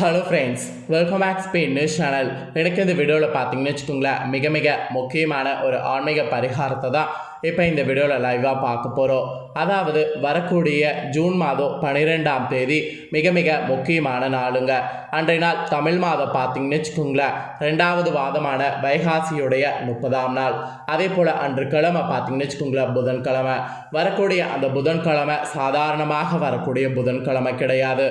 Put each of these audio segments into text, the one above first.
Hello friends welcome back Spain news channel எனக்கு இந்த வீடியோவில் பார்த்தீங்கன்னு வச்சுக்கோங்களேன் மிக மிக முக்கியமான ஒரு ஆன்மீக பரிகாரத்தை தான் இப்போ இந்த வீடியோவில் லைவாக பார்க்க போகிறோம் அதாவது வரக்கூடிய ஜூன் மாதம் பன்னிரெண்டாம் தேதி மிக மிக முக்கியமான நாளுங்க. அன்றைய நாள் தமிழ் மாதம் பார்த்தீங்கன்னு வச்சுக்கோங்களேன். ரெண்டாவது வாதமான வைகாசியுடைய முப்பதாம் நாள். அதே போல் அன்று கிழமை பார்த்தீங்கன்னு வச்சுக்கோங்களேன் புதன்கிழமை. வரக்கூடிய அந்த புதன்கிழமை சாதாரணமாக வரக்கூடிய புதன்கிழமை கிடையாது.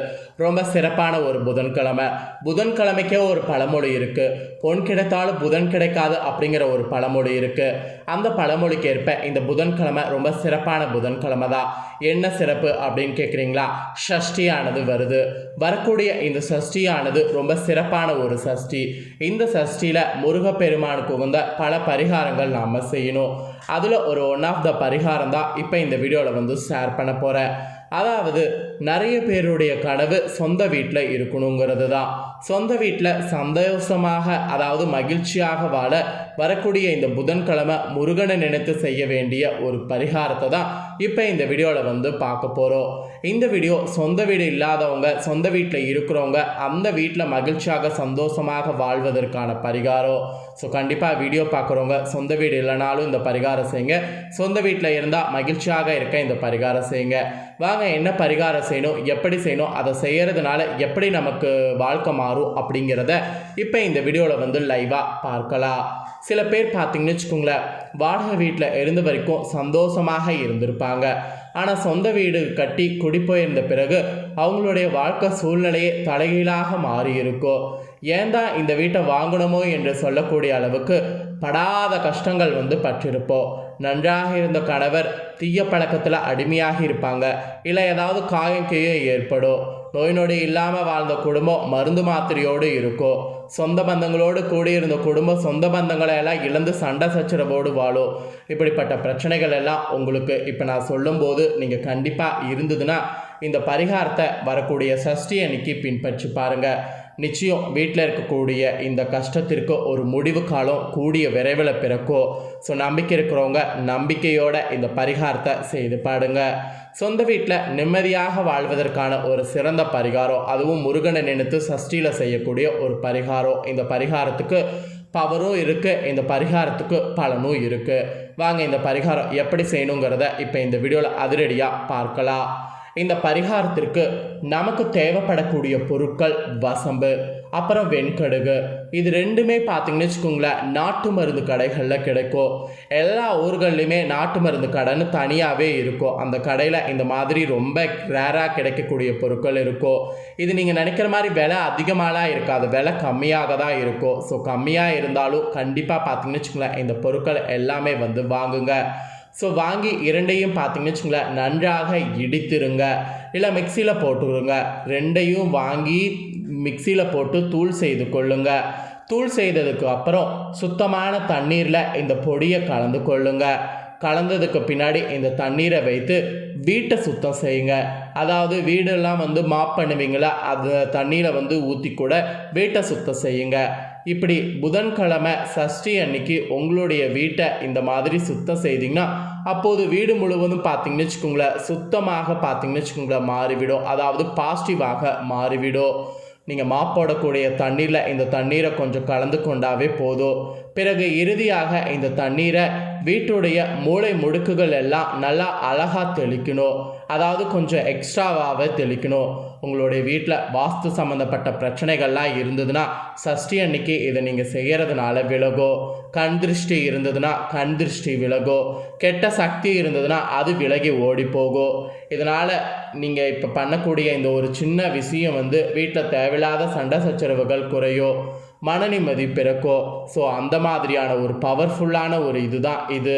ரொம்ப சிறப்பான ஒரு புதன்கிழமை. புதன்கிழமைக்கே ஒரு பழமொழி இருக்குது பொன் கிடைத்தாலும் புதன் கிடைக்காது அப்படிங்கிற ஒரு பழமொழி இருக்குது அந்த பழமொழிக்கு ஏற்ப இந்த புதன்கிழமை ரொம்ப சிறப்பான புதன்கிழமை தான் என்ன சிறப்பு அப்படின்னு கேட்குறீங்களா ஷஷ்டியானது வருது. வரக்கூடிய இந்த சஷ்டியானது ரொம்ப சிறப்பான ஒரு சஷ்டி. இந்த சஷ்டியில் முருகப்பெருமானுக்கு உகந்த பல பரிகாரங்கள் நாம் செய்யணும். அதில் ஒரு ஒன் ஆஃப் த பரிகாரம் தான் இப்போ இந்த வீடியோவில் வந்து ஷேர் பண்ண போகிறேன் அதாவது நிறைய பேருடைய கனவு சொந்த வீட்டில் இருக்கணுங்கிறது தான் சொந்த வீட்டில் சந்தோஷமாக அதாவது மகிழ்ச்சியாக வாழ வரக்கூடிய இந்த புதன்கிழமை முருகனை நினைத்து செய்ய வேண்டிய ஒரு பரிகாரத்தை தான் இப்போ இந்த வீடியோவில் வந்து பார்க்க போகிறோம். இந்த வீடியோ சொந்த வீடு இல்லாதவங்க சொந்த வீட்டில் இருக்கிறவங்க அந்த வீட்டில் மகிழ்ச்சியாக சந்தோஷமாக வாழ்வதற்கான பரிகாரம். ஸோ கண்டிப்பாக வீடியோ பார்க்குறவங்க சொந்த வீடு இல்லைனாலும் இந்த பரிகாரம் செய்யுங்க. சொந்த வீட்டில் இருந்தால் மகிழ்ச்சியாக இருக்க இந்த பரிகாரம் செய்யுங்க. வாங்க என்ன பரிகாரம் செய்யணும் எப்படி செய்யணும் அதை செய்கிறதுனால எப்படி நமக்கு வாழ்க்கை மாறும் அப்படிங்கிறத இப்போ இந்த வீடியோவில் வந்து லைவாக பார்க்கலாம். சில பேர் பார்த்தீங்கன்னு வச்சுக்கோங்களேன் வாடகை வீட்டில் இருந்த வரைக்கும் சந்தோஷமாக இருந்திருப்பாங்க. ஆனால் சொந்த வீடு கட்டி குடிப்போயிருந்த பிறகு அவங்களுடைய வாழ்க்கை சூழ்நிலையே தலைகீழாக மாறி இருக்கும். ஏன் தான் இந்த வீட்டை வாங்கணுமோ என்று சொல்லக்கூடிய அளவுக்கு படாத கஷ்டங்கள் வந்து பற்றிருப்போம் நன்றாக இருந்த கணவர் தீய பழக்கத்தில் அடிமையாகி இருப்பாங்க இல்லை ஏதாவது காயம் கீயம் ஏற்படும். நோய் நொடி இல்லாமல் வாழ்ந்த குடும்பம் மருந்து மாத்திரையோடு இருக்கும். சொந்த பந்தங்களோடு கூடியிருந்த குடும்பம் சொந்த பந்தங்களை எல்லாம் இழந்து சண்டை சச்சரவோடு வாழும். இப்படிப்பட்ட பிரச்சனைகள் எல்லாம் உங்களுக்கு இப்போ நான் சொல்லும்போது நீங்கள் கண்டிப்பாக இருந்ததுன்னா இந்த பரிகாரத்தை வரக்கூடிய சஷ்டி அன்னைக்கு பின்பற்றி பாருங்கள் நிச்சயம் வீட்டில் இருக்கக்கூடிய இந்த கஷ்டத்திற்கு ஒரு முடிவு காலம் கூடிய விரைவில் பிறக்கும். ஸோ நம்பிக்கை இருக்கிறவங்க நம்பிக்கையோட இந்த பரிகாரத்தை செய்து பாடுங்க சொந்த வீட்டில் நிம்மதியாக வாழ்வதற்கான ஒரு சிறந்த பரிகாரம் அதுவும் முருகனை நினைத்து சஷ்டியில் செய்யக்கூடிய ஒரு பரிகாரம். இந்த பரிகாரத்துக்கு பவரும் இருக்குது இந்த பரிகாரத்துக்கு பலனும் இருக்குது வாங்க இந்த பரிகாரம் எப்படி செய்யணுங்கிறத இப்போ இந்த வீடியோவில் அதிரடியாக பார்க்கலாம். இந்த பரிகாரத்திற்கு நமக்கு தேவைப்படக்கூடிய பொருட்கள் வசம்பு அப்புறம் வெண்கடுகு. இது ரெண்டுமே பார்த்தீங்கன்னு வச்சுக்கோங்களேன் நாட்டு மருந்து கடைகளில் கிடைக்கும். எல்லா ஊர்கள்லையுமே நாட்டு மருந்து கடைன்னு தனியாகவே இருக்கும். அந்த கடையில் இந்த மாதிரி ரொம்ப ரேராக கிடைக்கக்கூடிய பொருட்கள் இருக்கும். இது நீங்கள் நினைக்கிற மாதிரி விலை அதிகமாகலாம் இருக்காது. விலை கம்மியாக தான் இருக்கும். ஸோ கம்மியாக இருந்தாலும் கண்டிப்பாக பார்த்தீங்கன்னு வச்சுக்கோங்களேன் இந்த பொருட்கள் எல்லாமே வந்து வாங்குங்க. ஸோ வாங்கி இரண்டையும் பார்த்தீங்கன்னு வச்சுங்களேன் நன்றாக இடித்துருங்க. இல்லை மிக்சியில் போட்டுருங்க. ரெண்டையும் வாங்கி மிக்சியில் போட்டு தூள் செய்து கொள்ளுங்க. தூள் செய்ததுக்கு அப்புறம் சுத்தமான தண்ணீரில் இந்த பொடியை கலந்து கொள்ளுங்க. கலந்ததுக்கு பின்னாடி இந்த தண்ணீரை வைத்து வீட்டை சுத்தம் செய்யுங்க. அதாவது வீடெல்லாம் வந்து மாப் பண்ணுவீங்களா அந்த தண்ணீரை வந்து ஊற்றி கூட வீட்டை சுத்தம் செய்யுங்க. இப்படி புதன்கிழமை சஷ்டி அன்னைக்கு உங்களுடைய வீட்டை இந்த மாதிரி சுத்தம் செய்தீங்கன்னா அப்போது வீடு முழுவதும் பார்த்தீங்கன்னு வச்சுக்கோங்களேன் சுத்தமாக பார்த்தீங்கன்னு வச்சுக்கோங்களேன் மாறிவிடும். அதாவது பாசிட்டிவாக மாறிவிடும். நீங்கள் மாப்போடக்கூடிய தண்ணீரில் இந்த தண்ணீரை கொஞ்சம் கலந்து கொண்டாவே போதும். பிறகு இறுதியாக இந்த தண்ணீரை வீட்டுடைய மூளை முடுக்குகள் எல்லாம் நல்லா அழகாக தெளிக்கணும். அதாவது கொஞ்சம் எக்ஸ்ட்ராவாகவே தெளிக்கணும். உங்களுடைய வீட்டில் வாஸ்து சம்மந்தப்பட்ட பிரச்சனைகள்லாம் இருந்ததுன்னா சஷ்டி அன்னைக்கு இதை நீங்கள் செய்கிறதுனால விலகோ. கண் திருஷ்டி இருந்ததுன்னா கண் திருஷ்டி விலகோ. கெட்ட சக்தி இருந்ததுன்னா அது விலகி ஓடி போகும் இதனால் நீங்கள் இப்போ பண்ணக்கூடிய இந்த ஒரு சின்ன விஷயம் வந்து வீட்டில் தேவையில்லாத சண்டை சச்சரவுகள் குறையோ. மன நிம்மதி பிறக்கோ. ஸோ அந்த மாதிரியான ஒரு பவர்ஃபுல்லான ஒரு இதுதான் இது.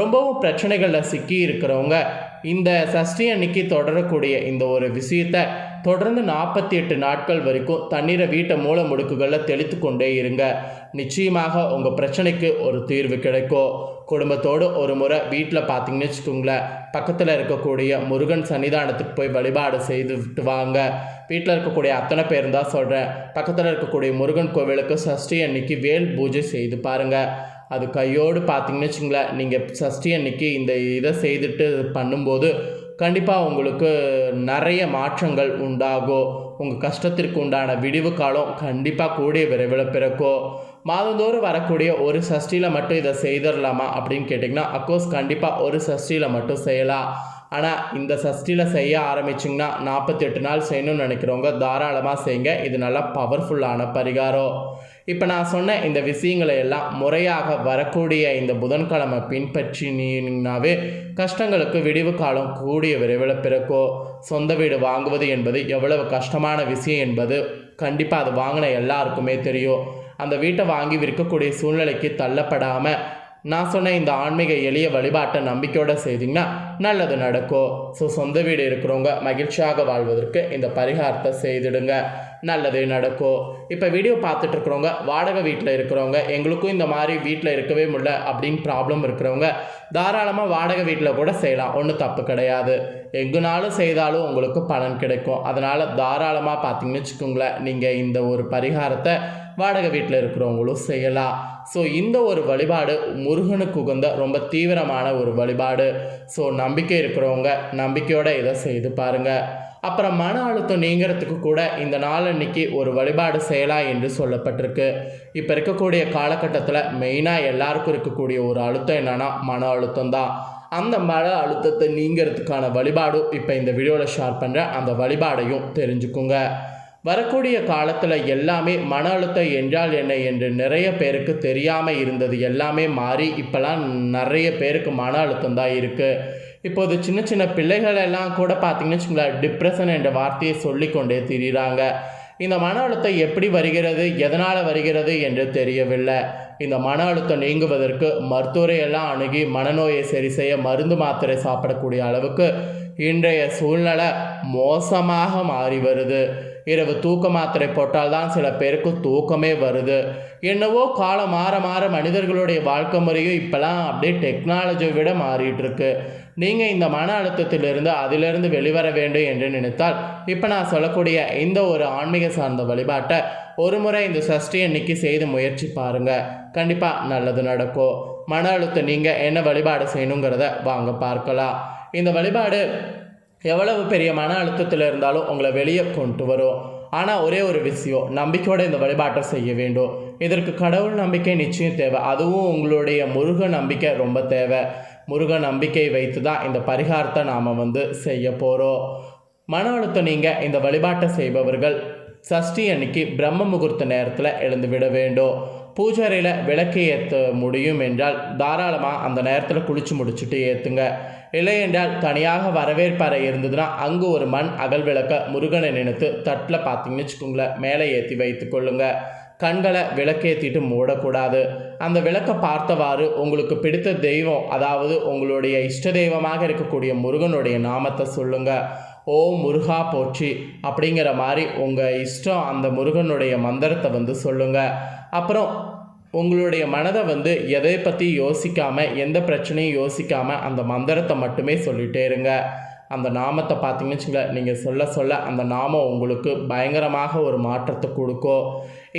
ரொம்பவும் பிரச்சனைகளில் சிக்கி இருக்கிறவங்க இந்த சஷ்டி அன்னைக்கு தொடரக்கூடிய இந்த ஒரு விஷயத்தை தொடர்ந்து நாற்பத்தி எட்டு நாட்கள் வரைக்கும் தண்ணீரை வீட்டை மூல முடுக்குகளில் தெளித்து கொண்டே இருங்க. நிச்சயமாக உங்கள் பிரச்சனைக்கு ஒரு தீர்வு கிடைக்கும். குடும்பத்தோடு ஒரு முறை வீட்டில் பார்த்தீங்கன்னு வச்சுக்கோங்களேன் பக்கத்தில் இருக்கக்கூடிய முருகன் சன்னிதானத்துக்கு போய் வழிபாடு செய்து விட்டுவாங்க வீட்டில் இருக்கக்கூடிய அத்தனை பேர் தான் சொல்கிறேன் பக்கத்தில் இருக்கக்கூடிய முருகன் கோவிலுக்கு சஷ்டி அன்னைக்கு வேல் பூஜை செய்து பாருங்கள் அது கையோடு பார்த்தீங்கன்னு வச்சுங்களேன் நீங்கள் சஷ்டி அன்னைக்கு இந்த இதை செய்துட்டு பண்ணும்போது கண்டிப்பாக உங்களுக்கு நிறைய மாற்றங்கள் உண்டாகும் உங்கள் கஷ்டத்திற்கு உண்டான விடிவு காலம் கண்டிப்பாக கூடிய விரைவில் பிறக்கும் மாதந்தோறும் வரக்கூடிய ஒரு சஷ்டியில் மட்டும் இதை செய்திடலாமா அப்படின்னு கேட்டிங்கன்னா அக்கோர்ஸ் கண்டிப்பாக ஒரு சஷ்டியில் மட்டும் செய்யலாம். ஆனால் இந்த சஷ்டியில் செய்ய ஆரம்பிச்சிங்கன்னா நாற்பத்தெட்டு நாள் செய்யணும்னு நினைக்கிறவங்க தாராளமாக செய்யுங்க. இது நல்லா பவர்ஃபுல்லான பரிகாரம். இப்போ நான் சொன்ன இந்த விஷயங்களை எல்லாம் முறையாக வரக்கூடிய இந்த புதன்கிழமை பின்பற்றினீங்கனாவே கஷ்டங்களுக்கு விடிவு காலம் கூடிய விரைவில் பிறக்கோ. சொந்த வீடு வாங்குவது என்பது எவ்வளவு கஷ்டமான விஷயம் என்பது கண்டிப்பாக அது வாங்கின எல்லாருக்குமே தெரியும். அந்த வீட்டை வாங்கி விற்கக்கூடிய சூழ்நிலைக்கு தள்ளப்படாமல் நான் சொன்ன இந்த ஆன்மீக எளிய வழிபாட்டை நம்பிக்கையோடு செய்தீங்கன்னா நல்லது நடக்கும் ஸோ சொந்த வீடு இருக்கிறவங்க மகிழ்ச்சியாக வாழ்வதற்கு இந்த பரிகாரத்தை செய்திடுங்க. நல்லது நடக்கும் இப்போ வீடியோ பார்த்துட்டு இருக்கிறவங்க வாடகை வீட்டில் இருக்கிறவங்க எங்களுக்கும் இந்த மாதிரி வீட்டில் இருக்கவே முடியல அப்படின்னு ப்ராப்ளம் இருக்கிறவங்க தாராளமாக வாடகை வீட்டில் கூட செய்யலாம். ஒன்றும் தப்பு கிடையாது. எங்குனாலும் செய்தாலும் உங்களுக்கு பலன் கிடைக்கும். அதனால் தாராளமாக பார்த்தீங்கன்னு வச்சுக்கோங்களேன் நீங்கள் இந்த ஒரு பரிகாரத்தை வாடகை வீட்டில் இருக்கிறவங்களும் செய்யலாம். ஸோ இந்த ஒரு வழிபாடு முருகனுக்கு உகந்த ரொம்ப தீவிரமான ஒரு வழிபாடு. ஸோ நம்பிக்கை இருக்கிறவங்க நம்பிக்கையோடு இதை செய்து பாருங்கள் அப்புறம் மன அழுத்தம் நீங்கிறதுக்கு கூட இந்த நாளன்னைக்கு ஒரு வழிபாடு செய்யலாம் என்று சொல்லப்பட்டிருக்கு. இப்போ இருக்கக்கூடிய காலகட்டத்தில் மெயினாக எல்லாருக்கும் இருக்கக்கூடிய ஒரு அழுத்தம் என்னன்னா மன அழுத்தம் தான். அந்த மன அழுத்தத்தை நீங்கிறதுக்கான வழிபாடும் இப்போ இந்த வீடியோவில் ஷேர் பண்ணுறேன் அந்த வழிபாடையும் தெரிஞ்சுக்குங்க. வரக்கூடிய காலத்தில் எல்லாமே மன அழுத்தம் என்றால் என்ன என்று நிறைய பேருக்கு தெரியாமல் இருந்தது. எல்லாமே மாறி இப்போலாம் நிறைய பேருக்கு மன அழுத்தம் தான் இருக்குது இப்போது சின்ன சின்ன பிள்ளைகள் எல்லாம் கூட பார்த்திங்கன்னு வச்சுங்களேன் டிப்ரெஷன் என்ற வார்த்தையை சொல்லிக்கொண்டே திரிகிறாங்க இந்த மன அழுத்தம் எப்படி வருகிறது எதனால் வருகிறது என்று தெரியவில்லை. இந்த மன அழுத்தம் நீங்குவதற்கு மருத்துவரையெல்லாம் அணுகி மனநோயை சரி செய்ய மருந்து மாத்திரை சாப்பிடக்கூடிய அளவுக்கு இன்றைய சூழ்நிலை மோசமாக மாறி வருது. இரவு தூக்க மாத்திரை போட்டால் தான் சில பேருக்கு தூக்கமே வருது. என்னவோ காலம் மாற மாற மனிதர்களுடைய வாழ்க்கை முறையும் இப்போலாம் அப்படியே டெக்னாலஜியை விட மாறிட்டுருக்கு. நீங்கள் இந்த மன அழுத்தத்திலிருந்து அதிலிருந்து வெளிவர வேண்டும் என்று நினைத்தால் இப்போ நான் சொல்லக்கூடிய இந்த ஒரு ஆன்மீக சார்ந்த வழிபாட்டை ஒரு முறை இந்த சஷ்டி அன்னைக்கு செய்து முயற்சி பாருங்கள் கண்டிப்பாக நல்லது நடக்கும். மன அழுத்தம் நீங்கள் என்ன வழிபாடு செய்யணுங்கிறத வாங்க பார்க்கலாம். இந்த வழிபாடு எவ்வளவு பெரிய மன அழுத்தத்தில் இருந்தாலும் உங்களை வெளியே கொண்டு வரும். ஆனால் ஒரே ஒரு விஷயம் நம்பிக்கையோடு இந்த வழிபாட்டை செய்ய வேண்டும். இதற்கு கடவுள் நம்பிக்கை நிச்சயம் தேவை. அதுவும் உங்களுடைய முருக நம்பிக்கை ரொம்ப தேவை. முருக நம்பிக்கை வைத்து தான் இந்த பரிகாரத்தை நாம் வந்து செய்ய போகிறோம் மன அழுத்தம் நீங்கள் இந்த வழிபாட்டை செய்பவர்கள் சஷ்டி அன்னைக்கு பிரம்ம முகூர்த்த நேரத்தில் எழுந்து விட வேண்டும். பூஜாரையில் விளக்கு ஏற்ற முடியும் என்றால் தாராளமாக அந்த நேரத்தில் குளித்து முடிச்சுட்டு ஏற்றுங்க இல்லை என்றால் தனியாக வரவேற்பறை இருந்ததுன்னா அங்கே ஒரு மண் அகல் விளக்க முருகனை நினைத்து தட்டில் பார்த்தீங்கன்னு வச்சுக்கோங்களேன் மேலே ஏற்றி வைத்து கொள்ளுங்க. கண்களை விளக்கேற்றிட்டு மூடக்கூடாது. அந்த விளக்கை பார்த்தவாறு உங்களுக்கு பிடித்த தெய்வம் அதாவது உங்களுடைய இஷ்ட தெய்வமாக இருக்கக்கூடிய முருகனுடைய நாமத்தை சொல்லுங்கள் ஓ முருகா போற்றி அப்படிங்கிற மாதிரி உங்கள் இஷ்டம் அந்த முருகனுடைய மந்திரத்தை வந்து சொல்லுங்கள் அப்புறம் உங்களுடைய மனதை வந்து எதை பற்றி யோசிக்காமல் எந்த பிரச்சனையும் யோசிக்காமல் அந்த மந்திரத்தை மட்டுமே சொல்லிகிட்டே இருங்க. அந்த நாமத்தை பார்த்தீங்கன்னு வச்சுங்களேன் நீங்கள் சொல்ல சொல்ல அந்த நாமம் உங்களுக்கு பயங்கரமாக ஒரு மாற்றத்தை கொடுக்கும்.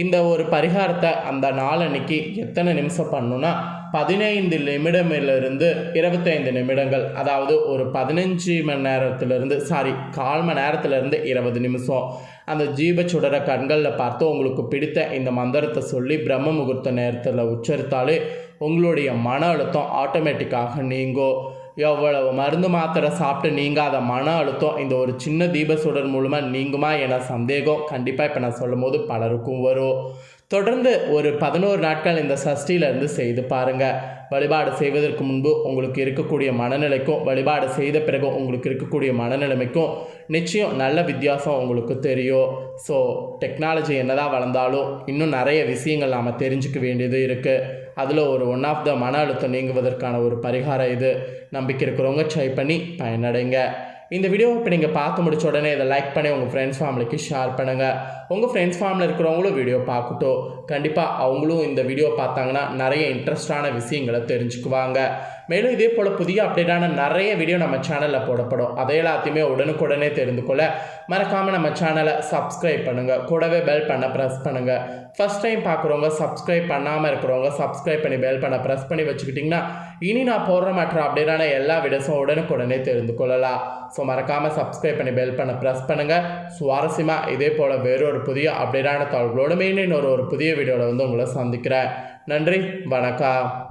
இந்த ஒரு பரிகாரத்தை அந்த நாளன்னைக்கு எத்தனை நிமிஷம் பண்ணணுன்னா பதினைந்து நிமிடமிலிருந்து இருபத்தைந்து நிமிடங்கள் அதாவது ஒரு பதினஞ்சு மணி நேரத்திலிருந்து சாரி கால் மணி நேரத்திலிருந்து இருபது நிமிஷம். அந்த ஜீப சுடர கண்களில் பார்த்து உங்களுக்கு பிடித்த இந்த மந்திரத்தை சொல்லி பிரம்ம முகூர்த்த நேரத்தில் உச்சரித்தாலே உங்களுடைய மன அழுத்தம் ஆட்டோமேட்டிக்காக நீங்கும் எவ்வளவு மருந்து மாத்திரை சாப்பிட்டு நீங்காத மன அழுத்தம் இந்த ஒரு சின்ன தீப சுடர் மூலமாக நீங்குமா என சந்தேகம் கண்டிப்பாக இப்போ நான் சொல்லும் போது பலருக்கும் வரும். தொடர்ந்து ஒரு பதினோரு நாட்கள் இந்த சஷ்டியிலேருந்து செய்து பாருங்கள் வழிபாடு செய்வதற்கு முன்பு உங்களுக்கு இருக்கக்கூடிய மனநிலைக்கும் வழிபாடு செய்த பிறகு உங்களுக்கு இருக்கக்கூடிய மனநிலைமைக்கும் நிச்சயம் நல்ல வித்தியாசம் உங்களுக்கு தெரியும். ஸோ டெக்னாலஜி என்னதான் வளர்ந்தாலும் இன்னும் நிறைய விஷயங்கள் நாம் தெரிஞ்சுக்க வேண்டியது இருக்குது அதில் ஒரு ஒன் ஆஃப் த மன அழுத்தம் நீங்குவதற்கான ஒரு பரிகாரம் இது. நம்பிக்கை இருக்கிறவங்க ட்ரை பண்ணி பயனடைங்க. இந்த வீடியோவை இப்போ நீங்கள் பார்த்து முடிச்ச உடனே இதை லைக் பண்ணி உங்கள் ஃப்ரெண்ட்ஸ் ஃபேமிலிக்கு ஷேர் பண்ணுங்கள் உங்கள் ஃப்ரெண்ட்ஸ் ஃபேமிலியில் இருக்கிறவங்களும் வீடியோ பார்க்கட்டும். கண்டிப்பாக அவங்களும் இந்த வீடியோ பார்த்தாங்கன்னா நிறைய இன்ட்ரெஸ்டான விஷயங்களை தெரிஞ்சுக்குவாங்க. மேலும் இதே போல் புதிய அப்டேட்டான நிறைய வீடியோ நம்ம சேனலில் போடப்படும். அதை எல்லாத்தையுமே உடனுக்குடனே தெரிந்து கொள்ள மறக்காமல் நம்ம சேனலை சப்ஸ்கிரைப் பண்ணுங்கள் கூடவே பெல் பண்ண ப்ரெஸ் பண்ணுங்கள் ஃபஸ்ட் டைம் பார்க்குறவங்க சப்ஸ்கிரைப் பண்ணாமல் இருக்கிறவங்க சப்ஸ்கிரைப் பண்ணி பெல் பண்ண ப்ரெஸ் பண்ணி வச்சுக்கிட்டிங்கன்னா இனி நான் போடுற மற்ற அப்டேட்டான எல்லா வீடியோஸும் உடனுக்குடனே தெரிந்து கொள்ளலாம். ஸோ மறக்காமல் சப்ஸ்கிரைப் பண்ணி பெல் பண்ண ப்ரெஸ் பண்ணுங்கள் சுவாரஸ்யமாக இதே போல் வேறொரு புதிய அப்டேட்டான தகவல்களோடு மீண்டும் இன்னொரு ஒரு புதிய வீடியோவில் வந்து உங்களை சந்திக்கிறேன். நன்றி வணக்கம்.